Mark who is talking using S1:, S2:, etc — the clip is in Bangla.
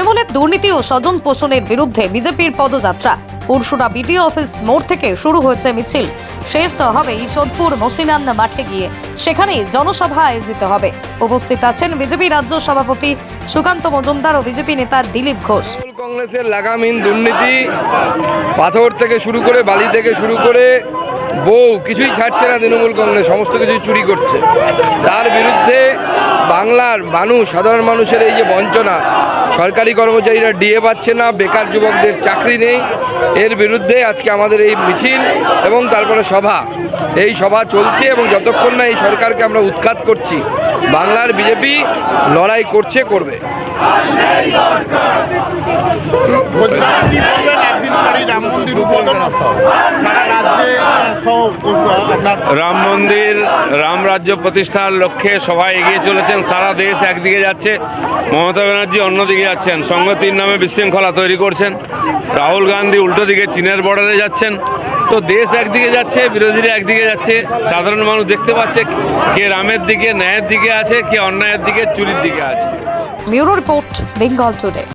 S1: দুর্নীতি ও স্বজন পোষণের বিরুদ্ধে বিজেপির পদযাত্রা। পুরসুরা বিডিও অফিস মোড় থেকে শুরু হয়েছে মিছিল। শেষ হবে সোদপুর মসিনান মাঠে গিয়ে। সেখানে জনসভা আয়োজিত হবে। উপস্থিত আছেন বিজেপি রাজ্য সভাপতি সুকান্ত মজুমদার ও বিজেপি নেতা দিলীপ ঘোষ।
S2: কংগ্রেসের লাগামহীন দুর্নীতি, পাথর থেকে শুরু করে বালি থেকে শুরু করে বউ কিছুই ছাড়ছে না তৃণমূল কংগ্রেস, সমস্ত কিছুই চুরি করছে। তার বিরুদ্ধে বাংলার মানুষ, সাধারণ মানুষের এই যে বঞ্চনা, সরকারি কর্মচারীরা ডিএ পাচ্ছে না, বেকার যুবকদের চাকরি নেই, এর বিরুদ্ধে আজকে আমাদের এই মিছিল এবং তারপরে সভা। এই সভা চলছে এবং যতক্ষণ না এই সরকারকে আমরা উৎখাত করছি, বাংলার বিজেপি লড়াই করছে, করবে।
S3: রাম মন্দির, রাম রাজ্য প্রতিষ্ঠার লক্ষ্যে সবাই এগিয়ে চলেছেন। সারা দেশ একদিকে যাচ্ছে, মমতা ব্যানার্জি অন্যদিকে যাচ্ছেন। সংগতির নামে বিশৃঙ্খলা তৈরি করছেন। রাহুল গান্ধী উল্টো দিকে চীনের বর্ডারে যাচ্ছেন। তো দেশ একদিকে যাচ্ছে, বিরোধীরা একদিকে যাচ্ছে। সাধারণ মানুষ দেখতে পাচ্ছে কে রামের দিকে, ন্যায়ের দিকে আছে, কে অন্যায়ের দিকে, চুরির দিকে আছে।
S1: Bureau report, Bengal today.